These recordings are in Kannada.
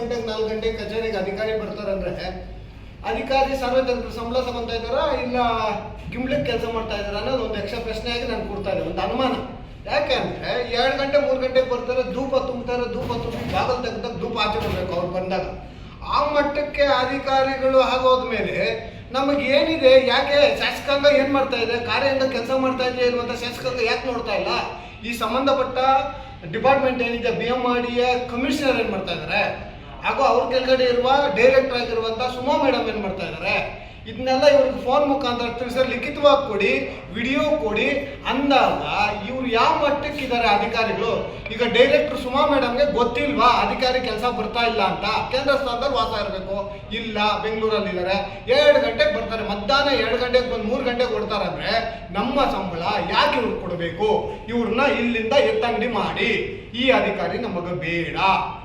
ಗಂಟೆಗೆ ನಾಲ್ಕು ಗಂಟೆಗೆ ಕಚೇರಿಗೆ ಅಧಿಕಾರಿ ಬರ್ತಾರಂದ್ರೆ, ಅಧಿಕಾರಿ ಸಾರ್ವಜನಿಕರು ಸಂಬಳ ತಗೊಂತಾ ಇದ್ದಾರಾ, ಇಲ್ಲ ಗಿಮ್ಲಿಕ್ ಕೆಲಸ ಮಾಡ್ತಾ ಇದ್ದಾರಾ ಅನ್ನೋದು ಒಂದು ಯಕ್ಷ ಪ್ರಶ್ನೆಯಾಗಿ ನಾನು ಕೊಡ್ತಾ ಇದ್ದೆ ಒಂದು ಅನುಮಾನ. ಯಾಕೆ ಅಂದ್ರೆ ಎರಡು ಗಂಟೆ, ಮೂರು ಗಂಟೆಗೆ ಬರ್ತಾರೆ, ಧೂಪ ತುಂಬ್ತಾರೆ, ಧೂಪ ತುಂಬಿ ಬಾಗಲ್ ತೆಗೆದಾಗ ಧೂಪ ಆಚೆ ಅವ್ರು ಬಂದಾಗ. ಆ ಮಟ್ಟಕ್ಕೆ ಅಧಿಕಾರಿಗಳು ಆಗೋದ್ಮೇಲೆ ನಮಗೆ ಏನಿದೆ, ಯಾಕೆ ಶಾಸಕಾಂಗ ಏನ್ ಮಾಡ್ತಾ ಇದೆ, ಕಾರ್ಯದಿಂದ ಕೆಲಸ ಮಾಡ್ತಾ ಇದೆಯಾ ಇರುವಂತ ಶಾಸಕಾಂಗ ಯಾಕೆ ನೋಡ್ತಾ ಇಲ್ಲ? ಈ ಸಂಬಂಧಪಟ್ಟ ಡಿಪಾರ್ಟ್ಮೆಂಟ್ ಏನಿದೆ, ಬಿ ಎಂ ಡಿ ಕಮಿಷನರ್ ಏನ್ ಮಾಡ್ತಾ ಇದ್ದಾರೆ ಹಾಗೂ ಅವ್ರ ಕೆಳಗಡೆ ಇರುವ ಡೈರೆಕ್ಟರ್ ಆಗಿರುವಂತ ಸುಮಾ ಮೇಡಮ್ ಏನ್ ಮಾಡ್ತಾ ಇದ್ದಾರೆ ಇದನ್ನೆಲ್ಲ ಇವ್ರಿಗೆ ಫೋನ್ ಮುಖಾಂತರ ತಿಳಿಸಿ ಲಿಖಿತವಾಗಿ ಕೊಡಿ ವಿಡಿಯೋ ಕೊಡಿ ಅಂದಾಗ ಇವ್ರು ಯಾವ ಮಟ್ಟಕ್ಕೆ ಇದ್ದಾರೆ ಅಧಿಕಾರಿಗಳು? ಈಗ ಡೈರೆಕ್ಟರ್ ಸುಮಾ ಮೇಡಮ್ಗೆ ಗೊತ್ತಿಲ್ವಾ? ಅಧಿಕಾರಿ ಕೆಲಸ ಬರ್ತಾ ಇಲ್ಲ ಅಂತ. ಕೇಂದ್ರ ಸ್ಥಾನದಲ್ಲಿ ವಾಸ ಇರಬೇಕು. ಇಲ್ಲ, ಬೆಂಗಳೂರಲ್ಲಿ ಇದ್ದಾರೆ ಎರಡು ಗಂಟೆಗೆ ಬರ್ತಾರೆ. ಮಧ್ಯಾಹ್ನ ಎರಡು ಗಂಟೆಗೆ ಬಂದು ಮೂರು ಗಂಟೆಗೆ ಕೊಡ್ತಾರಂದ್ರೆ ನಮ್ಮ ಸಂಬಳ ಯಾಕೆ ಇವ್ರಿಗೆ ಕೊಡಬೇಕು? ಇವ್ರನ್ನ ಇಲ್ಲಿಂದ ಎತ್ತಂಗಡಿ ಮಾಡಿ. ಈ ಅಧಿಕಾರಿ ನಮಗೆ ಬೇಡ.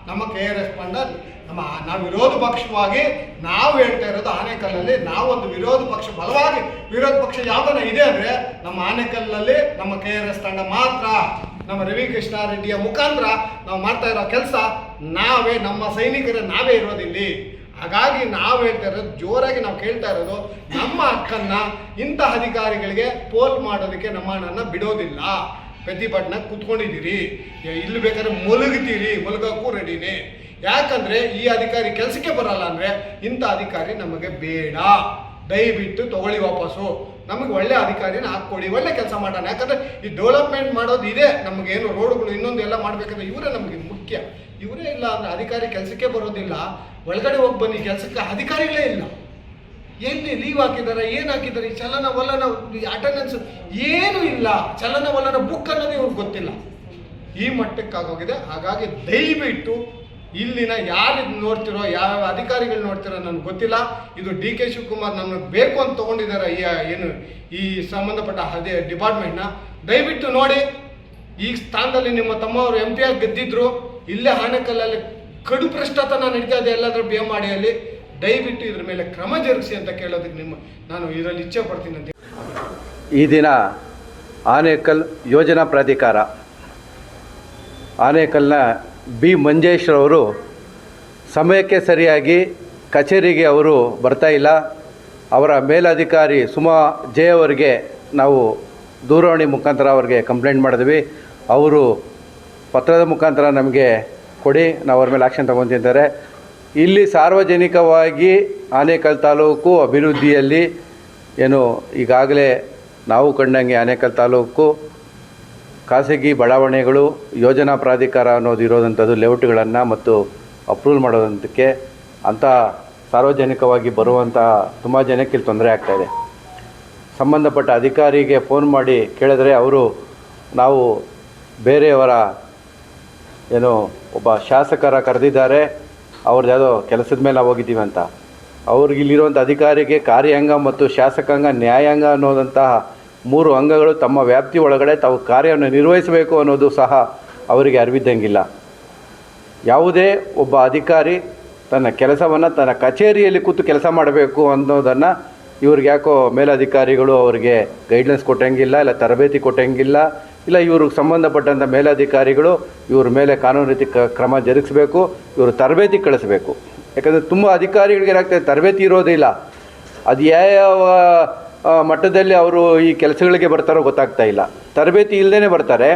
ನಮ್ಮ ಕೆ ಆರ್ ಎಸ್ ಮಂಡಲ್ ನಮ್ಮ ನಾವು ವಿರೋಧ ಪಕ್ಷವಾಗಿ ನಾವು ಹೇಳ್ತಾ ಇರೋದು ಆನೆಕಲ್ಲಲ್ಲಿ ನಾವೊಂದು ವಿರೋಧ ಪಕ್ಷ, ಬಲವಾಗಿ ವಿರೋಧ ಪಕ್ಷ ಯಾವ್ದನ್ನ ಇದೆ ಅಂದ್ರೆ ನಮ್ಮ ಆನೆಕಲ್ಲಲ್ಲಿ ನಮ್ಮ ಕೆ ಆರ್ ಎಸ್ ತಂಡ ಮಾತ್ರ. ನಮ್ಮ ರವಿ ಕೃಷ್ಣ ರೆಡ್ಡಿಯ ಮುಖಾಂತರ ನಾವು ಮಾಡ್ತಾ ಇರೋ ಕೆಲಸ ನಾವೇ, ನಮ್ಮ ಸೈನಿಕರ ನಾವೇ ಇರೋದಿಲ್ಲಿ ಹಾಗಾಗಿ ನಾವು ಹೇಳ್ತಾ ಇರೋದು, ಜೋರಾಗಿ ನಾವು ಕೇಳ್ತಾ ಇರೋದು, ನಮ್ಮ ಹಕ್ಕನ್ನ ಇಂಥ ಅಧಿಕಾರಿಗಳಿಗೆ ಪೋಲ್ ಮಾಡೋದಕ್ಕೆ ನಮ್ಮ ಹಣನ ಬಿಡೋದಿಲ್ಲ. ಪ್ರತಿಭಟನೆ ಕುತ್ಕೊಂಡಿದ್ದೀರಿ. ಇಲ್ಲಿ ಬೇಕಾದ್ರೆ ಮಲಗ್ತೀರಿ ಮಲಗಕ್ಕೂ ರೆಡಿನೇ. ಯಾಕಂದ್ರೆ ಈ ಅಧಿಕಾರಿ ಕೆಲಸಕ್ಕೆ ಬರಲ್ಲ ಅಂದ್ರೆ ಇಂಥ ಅಧಿಕಾರಿ ನಮಗೆ ಬೇಡ. ದಯವಿಟ್ಟು ತಗೊಳ್ಳಿ ವಾಪಸ್ಸು. ನಮಗೆ ಒಳ್ಳೆ ಅಧಿಕಾರಿನ ಹಾಕ್ಕೊಡಿ, ಒಳ್ಳೆ ಕೆಲಸ ಮಾಡೋಣ. ಯಾಕಂದ್ರೆ ಈ ಡೆವಲಪ್ಮೆಂಟ್ ಮಾಡೋದು ಇದೆ. ನಮಗೇನು ರೋಡ್ಗಳು ಇನ್ನೊಂದು ಎಲ್ಲ ಮಾಡ್ಬೇಕಂದ್ರೆ ಇವರೇ ನಮಗೆ ಮುಖ್ಯ. ಇವರೇ ಇಲ್ಲ ಅಂದ್ರೆ ಅಧಿಕಾರಿ ಕೆಲಸಕ್ಕೆ ಬರೋದಿಲ್ಲ. ಒಳಗಡೆ ಹೋಗಿ ಬನ್ನಿ, ಕೆಲಸಕ್ಕೆ ಅಧಿಕಾರಿಗಳೇ ಇಲ್ಲ. ಎಲ್ಲಿ ಲೀವ್ ಹಾಕಿದ್ದಾರೆ, ಏನು ಹಾಕಿದ್ದಾರೆ, ಈ ಚಲನ ವಲನ ಅಟೆಂಡೆನ್ಸ್ ಏನು ಇಲ್ಲ. ಚಲನ ವಲನ ಬುಕ್ ಅನ್ನೋದು ಇವ್ರಿಗೆ ಗೊತ್ತಿಲ್ಲ. ಈ ಮಟ್ಟಕ್ಕಾಗೋಗಿದೆ ಹಾಗಾಗಿ ದಯವಿಟ್ಟು ಇಲ್ಲಿನ ಯಾರು ನೋಡ್ತಿರೋ ಯಾವ ಅಧಿಕಾರಿಗಳು ನೋಡ್ತಿರೋ ನನಗೆ ಗೊತ್ತಿಲ್ಲ. ಇದು ಡಿ ಕೆ ಶಿವಕುಮಾರ್ ನಮಗೆ ಬೇಕು ಅಂತ ತಗೊಂಡಿದ್ದಾರೆ ಈ, ಏನು, ಈ ಸಂಬಂಧಪಟ್ಟ ಅದೇ ಡಿಪಾರ್ಟ್ಮೆಂಟ್ನ ದಯವಿಟ್ಟು ನೋಡಿ. ಈ ಸ್ಥಾನದಲ್ಲಿ ನಿಮ್ಮ ತಮ್ಮವರು ಎಂ ಪಿ ಆಗಿ ಗೆದ್ದಿದ್ರು, ಇಲ್ಲೇ ಹಾನಕಲ್ಲಲ್ಲಿ ಕಡು ಭ್ರಷ್ಟತನ ನಡೀತಾ ಇದೆ ಎಲ್ಲಾದರೂ ಬಿ ಎಂ ಮಾಡಿಯಲ್ಲಿ ದಯವಿಟ್ಟು ಇದ್ರ ಮೇಲೆ ಕ್ರಮ ಜರುಗಿಸಿ ಅಂತ ಕೇಳೋದಕ್ಕೆ ನಿಮ್ಮ ನಾನು ಇದರಲ್ಲಿ ಇಚ್ಛೆ ಪಡ್ತೀನಿ ಅಂತ ಈ ದಿನ ಆನೇಕಲ್ ಯೋಜನಾ ಪ್ರಾಧಿಕಾರ, ಆನೇಕಲ್ನ ಬಿ ಮಂಜೇಶ್ರವರು ಸಮಯಕ್ಕೆ ಸರಿಯಾಗಿ ಕಚೇರಿಗೆ ಅವರು ಬರ್ತಾ ಇಲ್ಲ. ಅವರ ಮೇಲಧಿಕಾರಿ ಸುಮಾ ಜಯ ಅವರಿಗೆ ನಾವು ದೂರವಾಣಿ ಮುಖಾಂತರ ಅವರಿಗೆ ಕಂಪ್ಲೇಂಟ್ ಮಾಡಿದ್ವಿ. ಅವರು ಪತ್ರದ ಮುಖಾಂತರ ನಮಗೆ ಕೊಡಿ, ನಾವು ಅವ್ರ ಮೇಲೆ ಆಕ್ಷನ್ ತಗೊತಿದ್ದಾರೆ. ಇಲ್ಲಿ ಸಾರ್ವಜನಿಕವಾಗಿ ಆನೇಕಲ್ ತಾಲೂಕು ಅಭಿವೃದ್ಧಿಯಲ್ಲಿ ಏನು ಈಗಾಗಲೇ ನಾವು ಕಂಡಂಗೆ ಆನೇಕಲ್ ತಾಲೂಕು ಖಾಸಗಿ ಬಡಾವಣೆಗಳು ಯೋಜನಾ ಪ್ರಾಧಿಕಾರ ಅನ್ನೋದು ಇರೋದಂಥದ್ದು ಲೇಔಟ್ಗಳನ್ನು ಮತ್ತು ಅಪ್ರೂವಲ್ ಮಾಡೋದಂತಕ್ಕೆ ಅಂತ ಸಾರ್ವಜನಿಕವಾಗಿ ಬರುವಂಥ ತುಂಬ ಜನಕ್ಕೆ ಇಲ್ಲಿ ತೊಂದರೆ ಆಗ್ತಾಯಿದೆ ಸಂಬಂಧಪಟ್ಟ ಅಧಿಕಾರಿಗೆ ಫೋನ್ ಮಾಡಿ ಕೇಳಿದ್ರೆ ಅವರು ನಾವು ಬೇರೆಯವರ ಏನು ಒಬ್ಬ ಶಾಸಕರ ಕರೆದಿದ್ದಾರೆ. ಅವ್ರದ್ದು ಯಾವುದೋ ಕೆಲಸದ ಮೇಲೆ ನಾವು ಹೋಗಿದ್ದೀವಿ ಅಂತ. ಅವ್ರಿಗೆ ಇಲ್ಲಿರುವಂಥ ಅಧಿಕಾರಿಗೆ ಕಾರ್ಯಾಂಗ ಮತ್ತು ಶಾಸಕಾಂಗ, ನ್ಯಾಯಾಂಗ ಅನ್ನೋದಂತಹ ಮೂರು ಅಂಗಗಳು ತಮ್ಮ ವ್ಯಾಪ್ತಿ ಒಳಗಡೆ ತಾವು ಕಾರ್ಯವನ್ನು ನಿರ್ವಹಿಸಬೇಕು ಅನ್ನೋದು ಸಹ ಅವರಿಗೆ ಅರಿವಿದ್ದಂಗಿಲ್ಲ. ಯಾವುದೇ ಒಬ್ಬ ಅಧಿಕಾರಿ ತನ್ನ ಕೆಲಸವನ್ನು ತನ್ನ ಕಚೇರಿಯಲ್ಲಿ ಕೂತು ಕೆಲಸ ಮಾಡಬೇಕು ಅನ್ನೋದನ್ನು ಇವ್ರಿಗೆ ಯಾಕೋ ಮೇಲಧಿಕಾರಿಗಳು ಅವರಿಗೆ ಗೈಡ್ಲೈನ್ಸ್ ಕೊಟ್ಟಂಗಿಲ್ಲ, ಇಲ್ಲ ತರಬೇತಿ ಕೊಟ್ಟಂಗಿಲ್ಲ ಇಲ್ಲ ಇವ್ರಿಗೆ ಸಂಬಂಧಪಟ್ಟಂಥ ಮೇಲಧಿಕಾರಿಗಳು ಇವ್ರ ಮೇಲೆ ಕಾನೂನು ರೀತಿ ಕ್ರಮ ಜರುಗಿಸಬೇಕು, ಇವರು ತರಬೇತಿ ಕಳಿಸ್ಬೇಕು. ಯಾಕಂದರೆ ತುಂಬ ಅಧಿಕಾರಿಗಳಿಗೆ ಏನಾಗ್ತದೆ, ತರಬೇತಿ ಇರೋದಿಲ್ಲ ಅದು ಯಾವ ಮಟ್ಟದಲ್ಲಿ ಅವರು ಈ ಕೆಲಸಗಳಿಗೆ ಬರ್ತಾರೋ ಗೊತ್ತಾಗ್ತಾ ಇಲ್ಲ. ತರಬೇತಿ ಇಲ್ಲದೇ ಬರ್ತಾರೆ.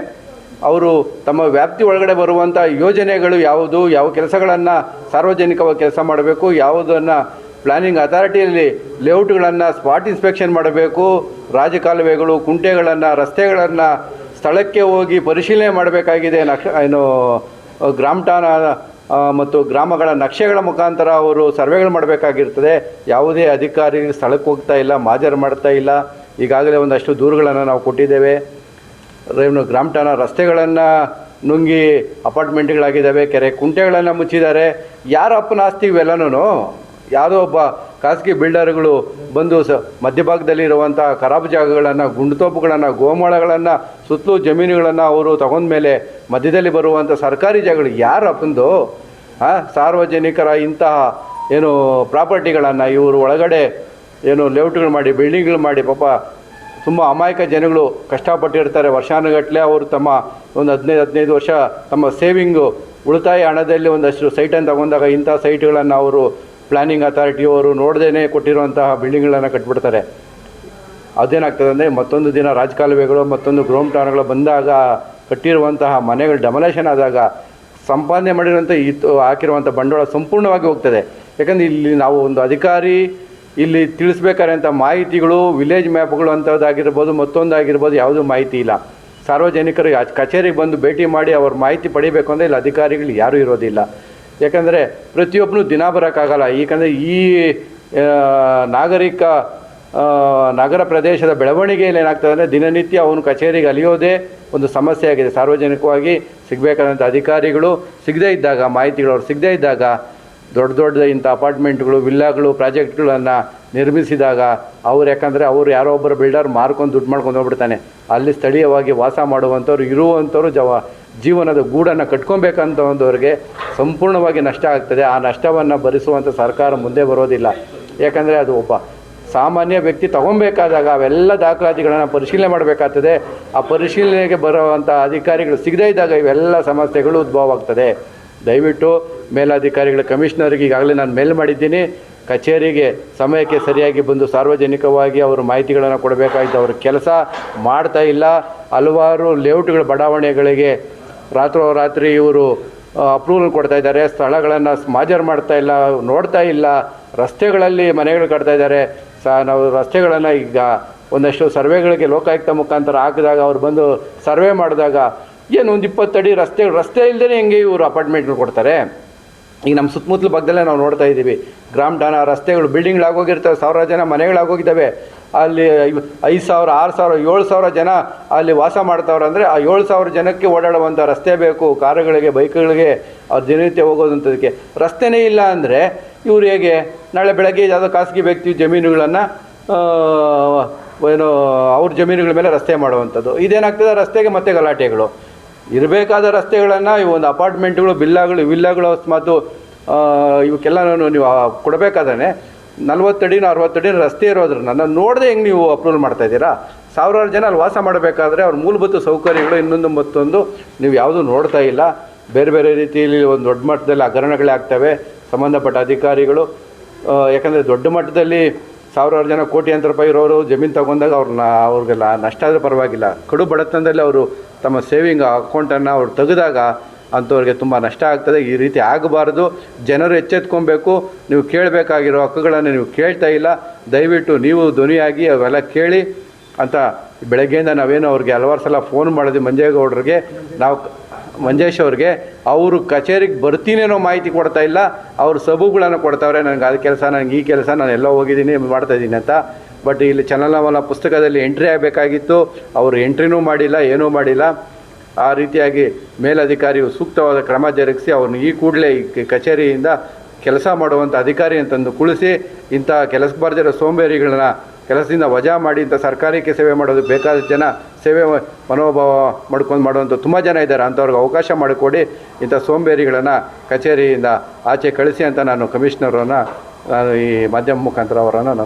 ಅವರು ತಮ್ಮ ವ್ಯಾಪ್ತಿ ಒಳಗಡೆ ಬರುವಂಥ ಯೋಜನೆಗಳು ಯಾವುದು, ಯಾವ ಕೆಲಸಗಳನ್ನು ಸಾರ್ವಜನಿಕವಾಗಿ ಕೆಲಸ ಮಾಡಬೇಕು, ಯಾವುದನ್ನು ಪ್ಲಾನಿಂಗ್ ಅಥಾರಿಟಿಯಲ್ಲಿ ಲೇಔಟ್ಗಳನ್ನು ಸ್ಪಾಟ್ ಇನ್ಸ್ಪೆಕ್ಷನ್ ಮಾಡಬೇಕು, ರಾಜಕಾಲುವೆಗಳು, ಕುಂಟೆಗಳನ್ನು, ರಸ್ತೆಗಳನ್ನು ಸ್ಥಳಕ್ಕೆ ಹೋಗಿ ಪರಿಶೀಲನೆ ಮಾಡಬೇಕಾಗಿದೆ ನಕ್ಷ, ಏನು ಗ್ರಾಮಟಾನ ಮತ್ತು ಗ್ರಾಮಗಳ ನಕ್ಷೆಗಳ ಮುಖಾಂತರ ಅವರು ಸರ್ವೆಗಳು ಮಾಡಬೇಕಾಗಿರ್ತದೆ. ಯಾವುದೇ ಅಧಿಕಾರಿ ಸ್ಥಳಕ್ಕೆ ಹೋಗ್ತಾ ಇಲ್ಲ, ಮಾಜರ್ ಮಾಡ್ತಾ ಇಲ್ಲ. ಈಗಾಗಲೇ ಒಂದಷ್ಟು ದೂರುಗಳನ್ನು ನಾವು ಕೊಟ್ಟಿದ್ದೇವೆ. ಏನು ಗ್ರಾಮಟಾನ ರಸ್ತೆಗಳನ್ನು ನುಂಗಿ ಅಪಾರ್ಟ್ಮೆಂಟ್ಗಳಾಗಿದ್ದಾವೆ, ಕೆರೆ ಕುಂಟೆಗಳನ್ನು ಮುಚ್ಚಿದ್ದಾರೆ. ಯಾರ ಅಪ್ಪನ ಆಸ್ತಿ ಇವೆಲ್ಲನೂ ಯಾವುದೋ ಒಬ್ಬ ಖಾಸಗಿ ಬಿಲ್ಡರ್ಗಳು ಬಂದು ಸ ಮಧ್ಯಭಾಗದಲ್ಲಿರುವಂಥ ಖರಾಬ್ ಜಾಗಗಳನ್ನು ಗುಂಡುತೋಪುಗಳನ್ನು ಗೋಮಾಳಗಳನ್ನು, ಸುತ್ತಲೂ ಜಮೀನುಗಳನ್ನು ಅವರು ತಗೊಂಡ್ಮೇಲೆ ಮಧ್ಯದಲ್ಲಿ ಬರುವಂಥ ಸರ್ಕಾರಿ ಜಾಗಗಳು ಯಾರು ಅಪ್ಪಂದು ಸಾರ್ವಜನಿಕರ ಇಂತಹ ಏನು ಪ್ರಾಪರ್ಟಿಗಳನ್ನು ಇವರು ಒಳಗಡೆ ಏನು ಲೇಔಟ್ಗಳು ಮಾಡಿ, ಬಿಲ್ಡಿಂಗ್ಗಳು ಮಾಡಿ, ಪಾಪ ತುಂಬ ಅಮಾಯಕ ಜನಗಳು ಕಷ್ಟಪಟ್ಟಿರ್ತಾರೆ. ವರ್ಷಾನುಗಟ್ಟಲೆ ಅವರು ತಮ್ಮ ಒಂದು ಹದಿನೈದು ಹದಿನೈದು ವರ್ಷ ತಮ್ಮ ಸೇವಿಂಗು ಉಳಿತಾಯ ಹಣದಲ್ಲಿ ಒಂದಷ್ಟು ಸೈಟನ್ನು ತಗೊಂಡಾಗ ಇಂಥ ಸೈಟ್ಗಳನ್ನು ಅವರು ಪ್ಲಾನಿಂಗ್ ಅಥಾರಿಟಿಯವರು ನೋಡ್ದೇ ಕೊಟ್ಟಿರುವಂತಹ ಬಿಲ್ಡಿಂಗ್ಗಳನ್ನು ಕಟ್ಬಿಡ್ತಾರೆ. ಅದೇನಾಗ್ತದೆ ಅಂದರೆ ಮತ್ತೊಂದು ದಿನ ರಾಜಕಾಲುವೆಗಳು, ಮತ್ತೊಂದು ಗ್ರೋಮ್ ಟಾಣಗಳು ಬಂದಾಗ ಕಟ್ಟಿರುವಂತಹ ಮನೆಗಳು ಡೆಮಲೇಷನ್ ಆದಾಗ ಸಂಪಾದನೆ ಮಾಡಿರುವಂಥ ಇತ್ತು ಹಾಕಿರುವಂಥ ಬಂಡವಾಳ ಸಂಪೂರ್ಣವಾಗಿ ಹೋಗ್ತದೆ. ಯಾಕಂದರೆ ಇಲ್ಲಿ ನಾವು ಒಂದು ಅಧಿಕಾರಿ ಇಲ್ಲಿ ತಿಳಿಸ್ಬೇಕಾದ್ರೆ ಅಂತ ಮಾಹಿತಿಗಳು, ವಿಲೇಜ್ ಮ್ಯಾಪ್ಗಳು ಅಂಥದ್ದಾಗಿರ್ಬೋದು ಮತ್ತೊಂದಾಗಿರ್ಬೋದು ಯಾವುದೂ ಮಾಹಿತಿ ಇಲ್ಲ. ಸಾರ್ವಜನಿಕರು ಕಚೇರಿಗೆ ಬಂದು ಭೇಟಿ ಮಾಡಿ ಅವ್ರ ಮಾಹಿತಿ ಪಡಿಬೇಕು ಅಂದರೆ ಇಲ್ಲಿ ಅಧಿಕಾರಿಗಳು ಯಾರೂ ಇರೋದಿಲ್ಲ. ಯಾಕಂದರೆ ಪ್ರತಿಯೊಬ್ಬನು ದಿನ ಬರೋಕ್ಕಾಗಲ್ಲ. ಏಕೆಂದರೆ ಈ ನಾಗರಿಕ ನಗರ ಪ್ರದೇಶದ ಬೆಳವಣಿಗೆಯಲ್ಲಿ ಏನಾಗ್ತದೆ ಅಂದರೆ ದಿನನಿತ್ಯ ಅವನು ಕಚೇರಿಗೆ ಅಲಿಯೋದೇ ಒಂದು ಸಮಸ್ಯೆ ಆಗಿದೆ. ಸಾರ್ವಜನಿಕವಾಗಿ ಸಿಗಬೇಕಾದಂಥ ಅಧಿಕಾರಿಗಳು ಸಿಗದೇ ಇದ್ದಾಗ ಮಾಹಿತಿಗಳು ಅವ್ರು ಸಿಗದೇ ಇದ್ದಾಗ, ದೊಡ್ಡ ದೊಡ್ಡ ಇಂಥ ಅಪಾರ್ಟ್ಮೆಂಟ್ಗಳು, ವಿಲ್ಲಾಗಳು, ಪ್ರಾಜೆಕ್ಟ್ಗಳನ್ನು ನಿರ್ಮಿಸಿದಾಗ ಅವ್ರು ಯಾಕಂದರೆ ಅವರು ಯಾರೋ ಒಬ್ಬರು ಬಿಲ್ಡರ್ ಮಾರ್ಕೊಂಡು ದುಡ್ಡು ಮಾಡ್ಕೊಂಡು ಹೋಗ್ಬಿಡ್ತಾನೆ. ಅಲ್ಲಿ ಸ್ಥಳೀಯವಾಗಿ ವಾಸ ಮಾಡುವಂಥವ್ರು, ಇರುವಂಥವ್ರು ಜವ ಜೀವನದ ಗೂಡನ್ನು ಕಟ್ಕೊಬೇಕಂತ ಒಂದವ್ರಿಗೆ ಸಂಪೂರ್ಣವಾಗಿ ನಷ್ಟ ಆಗ್ತದೆ. ಆ ನಷ್ಟವನ್ನು ಭರಿಸುವಂಥ ಸರ್ಕಾರ ಮುಂದೆ ಬರೋದಿಲ್ಲ. ಯಾಕಂದರೆ ಅದು ಒಬ್ಬ ಸಾಮಾನ್ಯ ವ್ಯಕ್ತಿ ತಗೊಬೇಕಾದಾಗ ಅವೆಲ್ಲ ದಾಖಲಾತಿಗಳನ್ನು ಪರಿಶೀಲನೆ ಮಾಡಬೇಕಾಗ್ತದೆ. ಆ ಪರಿಶೀಲನೆಗೆ ಬರುವಂಥ ಅಧಿಕಾರಿಗಳು ಸಿಗದೇ ಇದ್ದಾಗ ಇವೆಲ್ಲ ಸಮಸ್ಯೆಗಳು ಉದ್ಭವ ಆಗ್ತದೆ. ದಯವಿಟ್ಟು ಮೇಲಾಧಿಕಾರಿಗಳ ಕಮಿಷನರ್ಗೆ ಈಗಾಗಲೇ ನಾನು ಮೇಲ್ ಮಾಡಿದ್ದೀನಿ. ಕಚೇರಿಗೆ ಸಮಯಕ್ಕೆ ಸರಿಯಾಗಿ ಬಂದು ಸಾರ್ವಜನಿಕವಾಗಿ ಅವರು ಮಾಹಿತಿಗಳನ್ನು ಕೊಡಬೇಕಾಗಿತ್ತು ಅವ್ರ ಕೆಲಸ ಮಾಡ್ತಾ ಇಲ್ಲ. ಹಲವಾರು ಲೇಔಟ್ಗಳ ಬಡಾವಣೆಗಳಿಗೆ ರಾತ್ರೋರಾತ್ರಿ ಇವರು ಅಪ್ರೂವಲ್ ಕೊಡ್ತಾ ಇದ್ದಾರೆ, ಸ್ಥಳಗಳನ್ನು ಮಾಜರ್ ಮಾಡ್ತಾ ಇಲ್ಲ, ನೋಡ್ತಾ ಇಲ್ಲ, ರಸ್ತೆಗಳಲ್ಲಿ ಮನೆಗಳು ಕಟ್ತಾ ಇದ್ದಾರೆ. ಸಹ ನಾವು ರಸ್ತೆಗಳನ್ನು ಈಗ ಒಂದಷ್ಟು ಸರ್ವೆಗಳಿಗೆ ಲೋಕಾಯುಕ್ತ ಮುಖಾಂತರ ಹಾಕಿದಾಗ ಅವ್ರು ಬಂದು ಸರ್ವೆ ಮಾಡಿದಾಗ, ಏನು ಒಂದು ಇಪ್ಪತ್ತಡಿ ರಸ್ತೆ ರಸ್ತೆ ಇಲ್ಲದೇ ಹೆಂಗೆ ಇವರು ಅಪಾರ್ಟ್ಮೆಂಟ್ಗಳು ಕೊಡ್ತಾರೆ? ಈಗ ನಮ್ಮ ಸುತ್ತಮುತ್ತಲು ಭಾಗದಲ್ಲೇ ನಾವು ನೋಡ್ತಾ ಇದ್ದೀವಿ. ಗ್ರಾಮ ಡಾನ ರಸ್ತೆಗಳು ಬಿಲ್ಡಿಂಗ್ಗಳಾಗೋಗಿರ್ತವೆ ಸಾವಿರಾರು ಜನ ಮನೆಗಳಾಗೋಗಿದ್ದಾವೆ. ಅಲ್ಲಿ ಐದು ಸಾವಿರ, ಆರು ಸಾವಿರ, ಏಳು ಸಾವಿರ ಜನ ಅಲ್ಲಿ ವಾಸ ಮಾಡ್ತಾವ್ರೆ ಅಂದರೆ ಆ ಏಳು ಸಾವಿರ ಜನಕ್ಕೆ ಓಡಾಡುವಂಥ ರಸ್ತೆ ಬೇಕು, ಕಾರುಗಳಿಗೆ, ಬೈಕ್ಗಳಿಗೆ, ಅವ್ರು ದಿನನಿತ್ಯ ಹೋಗೋದಂಥದಕ್ಕೆ ರಸ್ತೆನೇ ಇಲ್ಲ ಅಂದರೆ ಇವ್ರು ಹೇಗೆ? ನಾಳೆ ಬೆಳಗ್ಗೆ ಯಾವುದೋ ಖಾಸಗಿ ವ್ಯಕ್ತಿ ಜಮೀನುಗಳನ್ನು ಏನು ಅವ್ರ ಜಮೀನುಗಳ ಮೇಲೆ ರಸ್ತೆ ಮಾಡುವಂಥದ್ದು ಇದೇನಾಗ್ತದೆ? ರಸ್ತೆಗೆ ಮತ್ತೆ ಗಲಾಟೆಗಳು. ಇರಬೇಕಾದ ರಸ್ತೆಗಳನ್ನು, ಈ ಒಂದು ಅಪಾರ್ಟ್ಮೆಂಟ್ಗಳು, ಬಿಲ್ಲಾಗಳು, ವಿಲ್ಲಾಗಳು ಅಕಸ್ಮಾತು ಇವಕ್ಕೆಲ್ಲ ನೀವು ಕೊಡಬೇಕಾದ್ರೆ ನಲ್ವತ್ತಡಿನ ಅರವತ್ತಡಿನ ರಸ್ತೆ ಇರೋದ್ರನ್ನ ನಾನು ನೋಡದೆ ಹೆಂಗೆ ನೀವು ಅಪ್ರೂವಲ್ ಮಾಡ್ತಾ ಇದ್ದೀರಾ? ಸಾವಿರಾರು ಜನ ಅಲ್ಲಿ ವಾಸ ಮಾಡಬೇಕಾದ್ರೆ ಅವ್ರ ಮೂಲಭೂತ ಸೌಕರ್ಯಗಳು ಇನ್ನೊಂದು ಮತ್ತೊಂದು ನೀವು ಯಾವುದೂ ನೋಡ್ತಾ ಇಲ್ಲ. ಬೇರೆ ಬೇರೆ ರೀತಿಯಲ್ಲಿ ಒಂದು ದೊಡ್ಡ ಮಟ್ಟದಲ್ಲಿ ಹಗರಣಗಳೇ ಆಗ್ತವೆ. ಸಂಬಂಧಪಟ್ಟ ಅಧಿಕಾರಿಗಳು ಯಾಕಂದರೆ ದೊಡ್ಡ ಮಟ್ಟದಲ್ಲಿ ಸಾವಿರಾರು ಜನ ಕೋಟ್ಯಾಂತರ ರೂಪಾಯಿ ಇರೋರು ಜಮೀನು ತಗೊಂಡಾಗ ಅವ್ರನ್ನ ಅವ್ರಿಗೆಲ್ಲ ನಷ್ಟ ಆದರೆ ಪರವಾಗಿಲ್ಲ. ಕಡು ಬಡತನದಲ್ಲಿ ಅವರು ತಮ್ಮ ಸೇವಿಂಗ್ ಅಕೌಂಟನ್ನು ಅವ್ರು ತೆಗೆದಾಗ ಅಂಥವ್ರಿಗೆ ತುಂಬ ನಷ್ಟ ಆಗ್ತದೆ. ಈ ರೀತಿ ಆಗಬಾರ್ದು. ಜನರು ಎಚ್ಚೆತ್ಕೊಬೇಕು. ನೀವು ಕೇಳಬೇಕಾಗಿರೋ ಹಕ್ಕುಗಳನ್ನು ನೀವು ಕೇಳ್ತಾ ಇಲ್ಲ. ದಯವಿಟ್ಟು ನೀವು ಧ್ವನಿಯಾಗಿ ಅವೆಲ್ಲ ಕೇಳಿ ಅಂತ ಬೆಳಗ್ಗೆಯಿಂದ ನಾವೇನು ಅವ್ರಿಗೆ ಹಲವಾರು ಸಲ ಫೋನ್ ಮಾಡಿದ್ವಿ ಮಂಜೇಗೌಡರಿಗೆ. ನಾವು ಮಂಜೇಶ್ ಅವ್ರಿಗೆ, ಅವರು ಕಚೇರಿಗೆ ಬರ್ತೀನೇನೋ ಮಾಹಿತಿ ಕೊಡ್ತಾ ಇಲ್ಲ, ಅವರು ಸಬುಗಳನ್ನು ಕೊಡ್ತಾವ್ರೆ, ನನಗೆ ಅದು ಕೆಲಸ ನನಗೆ ಈ ಕೆಲಸ, ನಾನು ಎಲ್ಲ ಹೋಗಿದ್ದೀನಿ, ಮಾಡ್ತಾ ಇದ್ದೀನಿ ಅಂತ. ಬಟ್ ಇಲ್ಲಿ ಚಲನವಲನ ಪುಸ್ತಕದಲ್ಲಿ ಎಂಟ್ರಿ ಆಗಬೇಕಾಗಿತ್ತು. ಅವರು ಎಂಟ್ರಿನೂ ಮಾಡಿಲ್ಲ, ಏನೂ ಮಾಡಿಲ್ಲ. ಆ ರೀತಿಯಾಗಿ ಮೇಲಧಿಕಾರಿಯು ಸೂಕ್ತವಾದ ಕ್ರಮ ಜರುಗಿಸಿ ಅವ್ರನ್ನ ಈ ಕೂಡಲೇ ಈ ಕಚೇರಿಯಿಂದ ಕೆಲಸ ಮಾಡುವಂಥ ಅಧಿಕಾರಿ ಅಂತಂದು ಕುಳಿಸಿ ಇಂಥ ಕೆಲಸ ಬಾರ್ದಿರೋ ಸೋಂಬೇರಿಗಳನ್ನ ಕೆಲಸದಿಂದ ವಜಾ ಮಾಡಿ ಇಂಥ ಸರ್ಕಾರಕ್ಕೆ ಸೇವೆ ಮಾಡೋದು ಬೇಕಾದ ಜನ ಸೇವೆ ಮನೋಭಾವ ಮಾಡ್ಕೊಂಡು ಮಾಡುವಂಥ ತುಂಬ ಜನ ಇದ್ದಾರೆ. ಅಂಥವ್ರಿಗೆ ಅವಕಾಶ ಮಾಡಿಕೊಡಿ. ಇಂಥ ಸೋಂಬೇರಿಗಳನ್ನು ಕಚೇರಿಯಿಂದ ಆಚೆ ಕಳಿಸಿ ಅಂತ ನಾನು ಕಮಿಷ್ನರನ್ನು, ನಾನು ಈ ಮಾಧ್ಯಮ ಮುಖಾಂತರ ಅವರನ್ನು ನಾನು